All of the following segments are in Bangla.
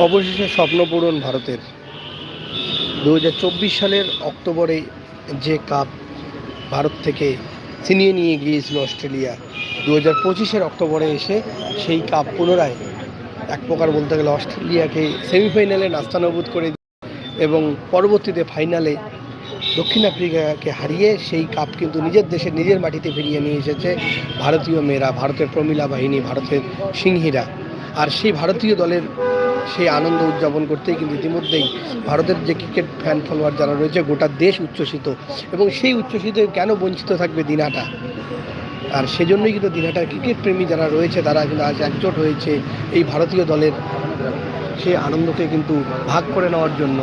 অবশেষে স্বপ্ন পূরণ ভারতের। দু হাজার চব্বিশ সালের অক্টোবরে যে কাপ ভারত থেকে ছিনিয়ে নিয়ে গিয়েছিল অস্ট্রেলিয়া দু হাজার পঁচিশের অক্টোবরে এসে সেই কাপ পুনরায় এক প্রকার বলতে গেলে অস্ট্রেলিয়াকে সেমিফাইনালে নাস্তানবুদ করে দিয়ে এবং পরবর্তীতে ফাইনালে দক্ষিণ আফ্রিকাকে হারিয়ে সেই কাপ কিন্তু নিজের দেশে নিজের মাটিতে ফিরিয়ে নিয়ে এসেছে ভারতীয় মেয়েরা, ভারতের প্রমিলা বাহিনী, ভারতের সিংহীরা। আর সেই ভারতীয় দলের সেই আনন্দ উদযাপন করতেই কিন্তু ইতিমধ্যেই ভারতের যে ক্রিকেট ফ্যান ফলোয়ার যারা রয়েছে গোটা দেশ উচ্ছ্বসিত। এবং সেই উচ্ছ্বসিত কেন বঞ্চিত থাকবে দিনাটা? আর সেজন্যই কিন্তু দিনাটার ক্রিকেট প্রেমী যারা রয়েছে তারা কিন্তু আজ একজোট হয়েছে এই ভারতীয় দলের সেই আনন্দকে কিন্তু ভাগ করে নেওয়ার জন্য।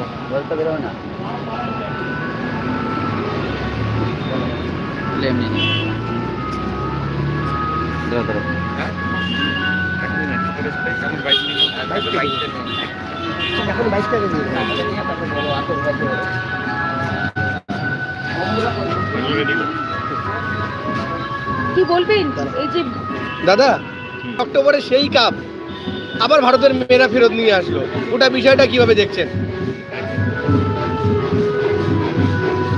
এমনি এখন বাইশ টাকা দিয়ে কি বলবেন? এই যে দাদা অক্টোবরে সেই কাপ আবার ভারতের মেয়েরা ফেরত নিয়ে আসলো। ওটা বিষয়টা কীভাবে দেখছেন?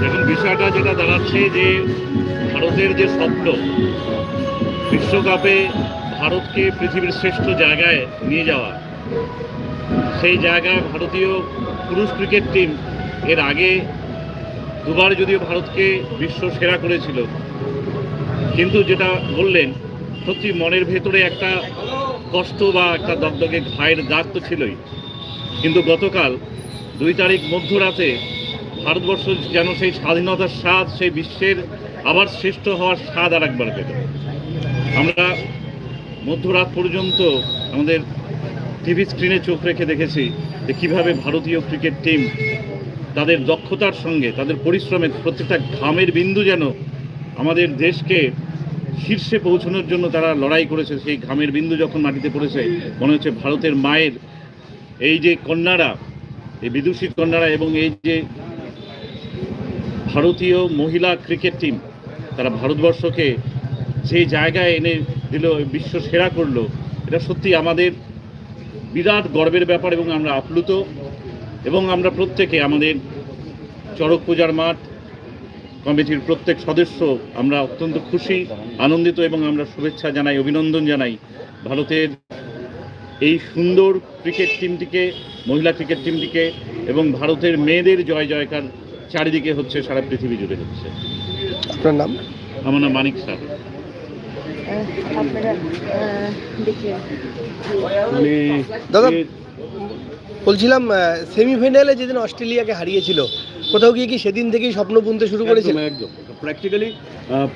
এখন বিষয়টা যেটা দাঁড়াচ্ছে যে ভারতের যে স্বপ্ন বিশ্বকাপে ভারতকে পৃথিবীর শ্রেষ্ঠ জায়গায় নিয়ে যাওয়া সেই জায়গায় ভারতীয় পুরুষ ক্রিকেট টিম এর আগে দুবার যদিও ভারতকে বিশ্ব সেরা করেছিল। কিন্তু যেটা বললেন, সত্যি মনের ভেতরে একটা কষ্ট বা একটা দগদগে ঘায়ের দাগ তো ছিলই। কিন্তু গতকাল দুই তারিখ মধ্যরাতে ভারতবর্ষ যেন সেই স্বাধীনতার স্বাদ, সেই বিশ্বের আবার শ্রেষ্ঠ হওয়ার স্বাদ আর একবার পেল। আমরা মধ্যরাত পর্যন্ত আমাদের টিভি স্ক্রিনে চোখ রেখে দেখেছি যে কীভাবে ভারতীয় ক্রিকেট টিম তাদের দক্ষতার সঙ্গে, তাদের পরিশ্রমের প্রত্যেকটা ঘামের বিন্দু যেন আমাদের দেশকে শীর্ষে পৌঁছানোর জন্য তারা লড়াই করেছে, সেই ঘামের বিন্দু যখন মাটিতে পড়েছে, মনে হচ্ছে ভারতের মায়ের এই যে কন্যারা, এই বিদুষী কন্যারা এবং এই যে ভারতীয় মহিলা ক্রিকেট টিম, তারা ভারতবর্ষকে যে জায়গায় এনে দিল, বিশ্ব সেরা করল, এটা সত্যি আমাদের বিরাট গর্বের ব্যাপার এবং আমরা আপ্লুত। এবং আমরা প্রত্যেকে আমাদের চড়ক পূজার মাঠ কমিটির প্রত্যেক সদস্য আমরা অত্যন্ত খুশি আনন্দিত এবং আমরা শুভেচ্ছা জানাই অভিনন্দন জানাই ভারতের এই সুন্দর ক্রিকেট টিমটিকে মহিলা ক্রিকেট টিমটিকে এবং ভারতের মেয়েদের জয় জয়কার চারিদিকে হচ্ছে সারা পৃথিবী জুড়ে হচ্ছে। আপনার নাম? আমার নাম মানিক স্যার। আপনারা আহ, দেখলেন দাদা বলছিলাম সেমিফাইনালে যেদিন অস্ট্রেলিয়াকে হারিয়েছিল কোথাও গিয়ে কি সেদিন থেকেই স্বপ্ন বুনতে শুরু করেছিল? একদম। একদম প্র্যাকটিক্যালি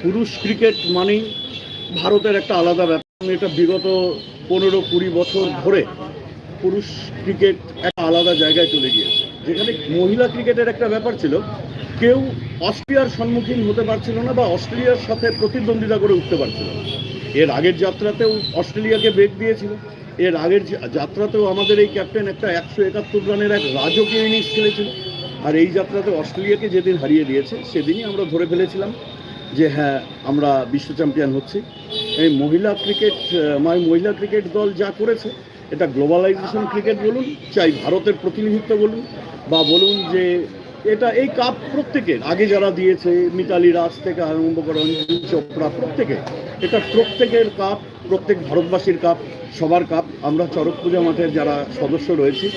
পুরুষ ক্রিকেট মানেই ভারতের একটা আলাদা ব্যাপার। এটা বিগত পনেরো কুড়ি বছর ধরে পুরুষ ক্রিকেট একটা আলাদা জায়গায় চলে গিয়েছে। যেখানে মহিলা ক্রিকেটের একটা ব্যাপার ছিল কেউ অস্ট্রিয়ার সম্মুখীন হতে পারছিল না বা অস্ট্রেলিয়ার সাথে প্রতিদ্বন্দ্বিতা করে উঠতে পারছিল না। এর আগের যাত্রাতেও অস্ট্রেলিয়াকে বেগ দিয়েছিল। এর আগের যাত্রাতেও আমাদের এই ক্যাপ্টেন একটা একশো একাত্তর রানের এক রাজকীয় ইনিংস খেলেছিল। আর এই যাত্রাতে অস্ট্রেলিয়াকে যেদিন হারিয়ে দিয়েছে, সেদিনই আমরা ধরে ফেলেছিলাম যে হ্যাঁ আমরা বিশ্ব চ্যাম্পিয়ন হচ্ছি। এই মহিলা ক্রিকেট মানে মহিলা ক্রিকেট দল যা করেছে, এটা গ্লোবালাইজেশন ক্রিকেট বলুন, চাই ভারতের প্রতিনিধিত্ব বলুন, বা বলুন যে এটা এই কাপ প্রত্যেকের আগে যারা দিয়েছে মিতালি রাজ থেকে আরম্ভ করে অঞ্জু চোপড়া প্রত্যেকে, এটা প্রত্যেকের কাপ, প্রত্যেক ভারতবাসীর কাপ, সবার কাপ। আমরা চড়ক পূজা মাঠের যারা সদস্য রয়েছি,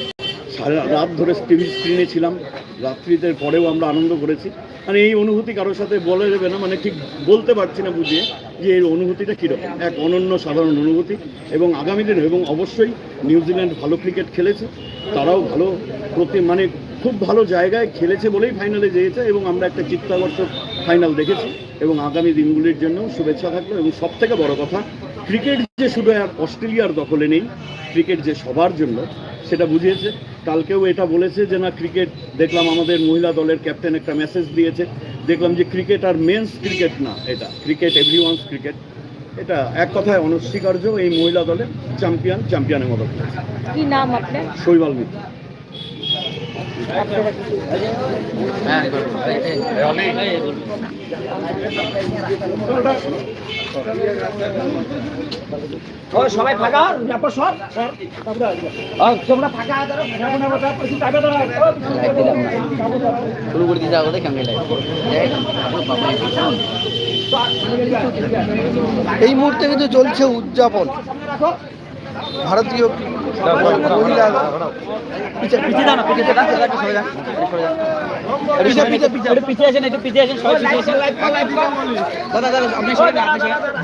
সারা রাত ধরে টিভি স্ক্রিনে ছিলাম, রাত্রিতে পরেও আমরা আনন্দ করেছি। মানে এই অনুভূতি কারোর সাথে বলা যাবে না মানে ঠিক বলতে পারছি না বুঝিয়ে যে এই অনুভূতিটা কীরকম। এক অনন্য সাধারণ অনুভূতি। এবং আগামী দিনে, এবং অবশ্যই নিউজিল্যান্ড ভালো ক্রিকেট খেলেছে, তারাও ভালো প্রতি মানে খুব ভালো জায়গায় খেলেছে বলেই ফাইনালে যেয়েছে এবং আমরা একটা চিত্তাকর্ষক ফাইনাল দেখেছি এবং আগামী দিনগুলির জন্য শুভেচ্ছা থাকল এবং সব থেকে বড় কথা ক্রিকেট যে শুধু আর অস্ট্রেলিয়ার দখলে নেই ক্রিকেট যে সবার জন্য সেটা বুঝিয়েছে। কালকেও এটা বলেছে যে না ক্রিকেট দেখলাম আমাদের মহিলা দলের ক্যাপ্টেন একটা মেসেজ দিয়েছে। দেখলাম যে ক্রিকেট আর মেন্স ক্রিকেট না এটা ক্রিকেট এভরি ক্রিকেট এটা এক কথায় অনস্বীকার্য এই মহিলা দলের চ্যাম্পিয়ন চ্যাম্পিয়নের মতো খেলেছে। কি নাম আপনার? শৈবাল মিত্র। সবাই ফাঁকা সব তোমরা ফাঁকা শুরু করে দিতে হবে কেমন এই মুহূর্তে কিন্তু চলছে উদযাপন। ভারতীয় মহিলা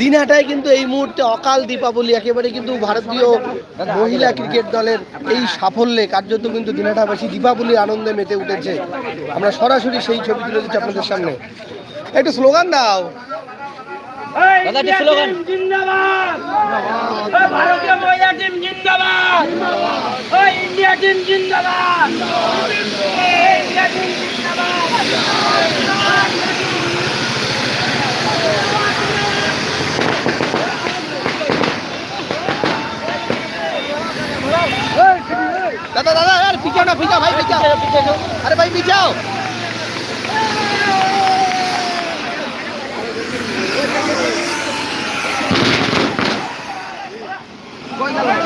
দিনহাটায় কিন্তু এই মুহূর্তে অকাল দীপাবলি একেবারে কিন্তু ভারতীয় মহিলা ক্রিকেট দলের এই সাফল্যে কার্যত কিন্তু দিনহাটাবাসী দীপাবলি আনন্দে মেতে উঠেছে। আমরা সরাসরি সেই ছবি তুলে দিচ্ছি আপনাদের সামনে। একটু স্লোগান দাও। দাদা একটু স্লোগান। ভারতীয় মহিলা টিম জিন্দাবাদ। ইন্ডিয়া টিম জিন্দাবাদ। ইন্ডিয়া টিম জিন্দাবাদ। দাদা দাদা আরে পিছাও না পিছাও ভাই পিছাও। আরে ভাই পিছাও। ওই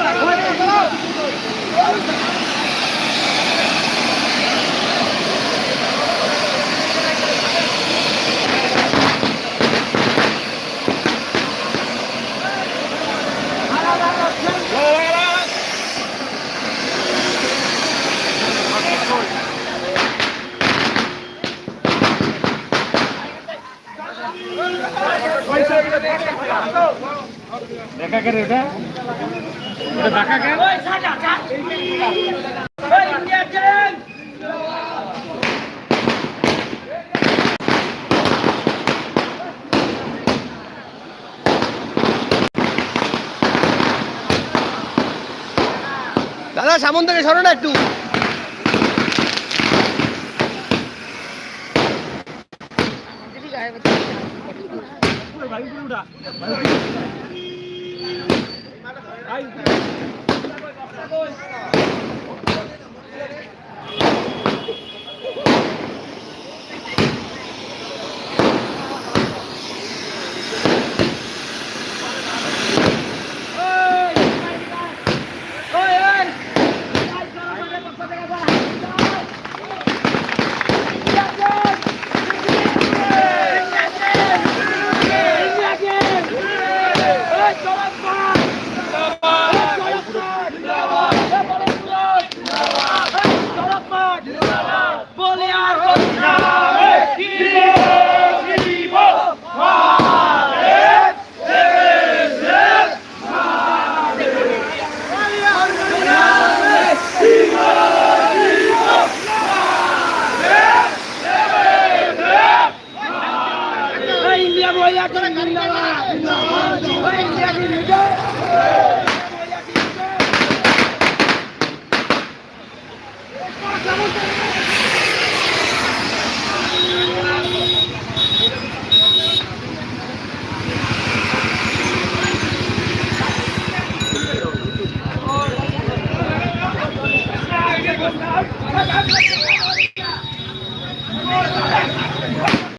ইন্ডিয়া টিম দাদা সামন থেকে সরো না একটু। গায়ে Ai.